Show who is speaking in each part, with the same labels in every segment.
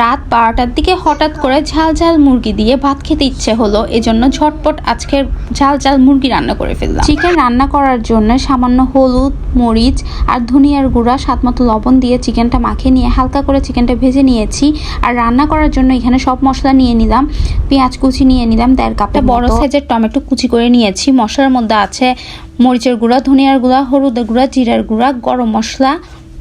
Speaker 1: রাত বারোটার দিকে হঠাৎ করে ঝাল ঝাল মুরগি দিয়ে ভাত খেতে ইচ্ছে হলো এজন্য ঝটপট আজকের ঝাল ঝাল মুরগি রান্না করে ফেললাম। চিকেন রান্না করার জন্য সামান্য হলুদ মরিচ আর ধনিয়ার গুঁড়া স্বাদ মতো লবণ দিয়ে চিকেনটা মাখিয়ে নিয়ে হালকা করে চিকেনটা ভেজে নিয়েছি। আর রান্না করার জন্য এখানে সব মশলা নিয়ে নিলাম পেঁয়াজ কুচি নিয়ে নিলাম দেড় কাপটা বড় সাইজের টমেটো কুচি করে নিয়েছি মশলার মধ্যে আছে মরিচের গুঁড়া ধনিয়ার গুঁড়া হলুদের গুঁড়া জিরার গুঁড়া গরম মশলা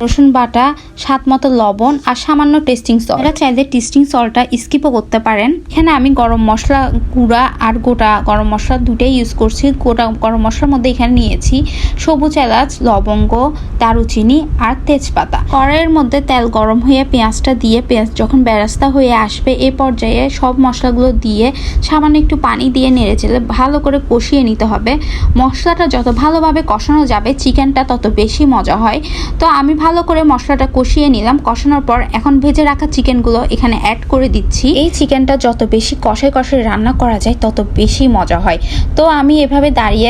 Speaker 1: রসুন বাটা, স্বাদ মতো লবণ আর সামান্য টেস্টিং সল্ট। এটা চাইলে টেস্টিং সল্টটা স্কিপও করতে পারেন। এখানে আমি গরম মশলা গুঁড়া আর গোটা গরম মশলা দুটাই ইউজ করছি। গোটা গরম মশলার মধ্যে এখানে নিয়েছি সবুজ এলাচ, লবঙ্গ, দারুচিনি আর তেজপাতা। কড়াইয়ের মধ্যে তেল গরম হয়ে পেঁয়াজটা দিয়ে পেঁয়াজ যখন বেরাস্তা হয়ে আসবে, এ পর্যায়ে সব মশলাগুলো দিয়ে সামান্য একটু পানি দিয়ে নেড়ে চেলে ভালো করে কষিয়ে নিতে হবে। মশলাটা যত ভালোভাবে কষানো যাবে, চিকেনটা তত বেশি মজা হয়। তো আমি ভালো করে মশলাটা কষিয়ে নিলাম। কষানোর পর এখন ভেজে রাখা চিকেনগুলো এখানে অ্যাড করে দিচ্ছি। এই চিকেনটা যত বেশি কষায় কষায় রান্না করা যায়, তত বেশি মজা হয়। তো আমি এভাবে দাঁড়িয়ে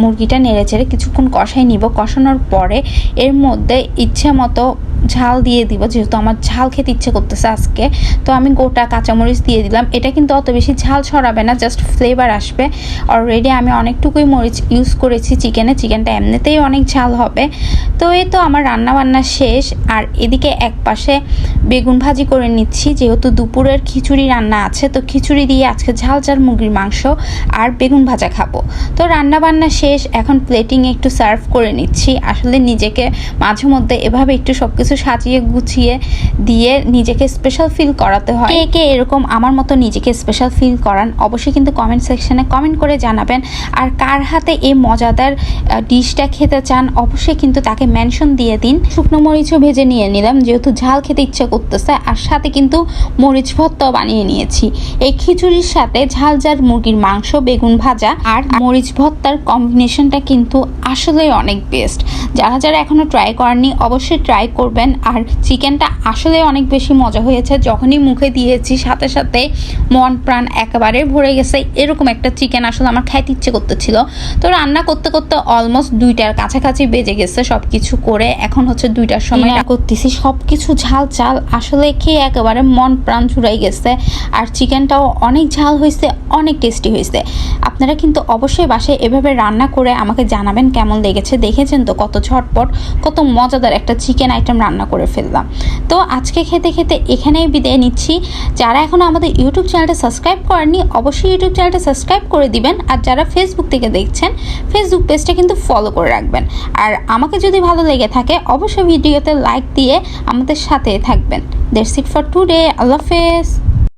Speaker 1: মুরগিটা নেড়ে চেড়ে কিছুক্ষণ কষাই নিব। কষানোর পরে এর মধ্যে ইচ্ছে মতো ঝাল দিয়ে দিব, যেহেতু আমার ঝাল খেতে ইচ্ছে করতেছে আজকে। তো আমি গোটা কাঁচামরিচ দিয়ে দিলাম। এটা কিন্তু অত বেশি ঝাল ছড়াবে না জাস্ট ফ্লেভার আসবে। অলরেডি আমি অনেকটুকুই মরিচ ইউজ করেছি চিকেনে চিকেনটা এমনিতেই অনেক ঝাল হবে। তো এই তো আমার রান্না বান্না শেষ। আর এদিকে এক পাশে বেগুন ভাজি করে নিচ্ছি, যেহেতু দুপুরের খিচুড়ি রান্না আছে, তো খিচুড়ি দিয়ে আজকে ঝাল ঝাল মুরগির মাংস আর বেগুন ভাজা খাব। তো রান্না বান্না শেষ। এখন প্লেটিং একটু সার্ভ করে নিচ্ছি। আসলে নিজেকে মাঝে মধ্যে এভাবে একটু সবকিছু সাজিয়ে গুছিয়ে দিয়ে নিজেকে স্পেশাল ফিল করাতে হয়। কে কে এরকম আমার মতো নিজেকে স্পেশাল ফিল করান, অবশ্যই কিন্তু কমেন্ট সেকশানে কমেন্ট করে জানাবেন। আর কার হাতে এই মজাদার ডিশটা খেতে চান, অবশ্যই কিন্তু তাকে মেনশন দিয়ে দিন। শুকনো মরিচও ভেজে নিয়ে নিলাম, যেহেতু ঝাল খেতে ইচ্ছে করতেছে, আর সাথে কিন্তু মরিচ ভর্তাও বানিয়ে নিয়েছি। এই খিচুড়ির সাথে ঝাল ঝাল মুরগির মাংস, বেগুন ভাজা আর মরিচ ভর্তার কম্বিনেশনটা কিন্তু আসলেই অনেক বেস্ট যারা যারা এখনও ট্রাই করেননি, অবশ্যই ট্রাই করবেন। আর চিকেনটা আসলে অনেক বেশি মজা হয়েছে। যখনই মুখে দিয়েছি সাথে সাথে মন প্রাণ একেবারে ভরে গেছে। এরকম একটা চিকেন আসলে আমার খাইতে ইচ্ছে করতেছিল। তো রান্না করতে করতে অলমোস্ট দুইটার কাছাকাছি বেজে গেছে সব কিছু করে। এখন হচ্ছে দুইটার সময় করতেছি। সব কিছু ঝাল চাল আসলে খেয়ে একেবারে মন প্রাণ চুরাই গেছে। আর চিকেনটাও অনেক ঝাল হয়েছে অনেক টেস্টি হয়েছে। আপনারা কিন্তু অবশ্যই বাসায় এভাবে রান্না করে আমাকে জানাবেন কেমন লেগেছে। দেখেছেন তো কত ঝটপট কত মজাদার একটা চিকেন আইটেম রান্না করে ফেললাম। তো আজকে খেতে খেতে এখানেই বিদায় নিচ্ছি। যারা এখনও আমাদের ইউটিউব চ্যানেলটা সাবস্ক্রাইব করেননি, অবশ্যই ইউটিউব চ্যানেলটা সাবস্ক্রাইব করে দিবেন। আর যারা ফেসবুক থেকে দেখছেন ফেসবুক পেজটা কিন্তু ফলো করে রাখবেন। আর আমাকে যদি ভালো লেগে থাকে, অবশ্যই ভিডিওতে লাইক দিয়ে আমাদের সাথে থাকবেন। দ্যাটস সিট ফর টুডে আল্লাহ হাফেজ।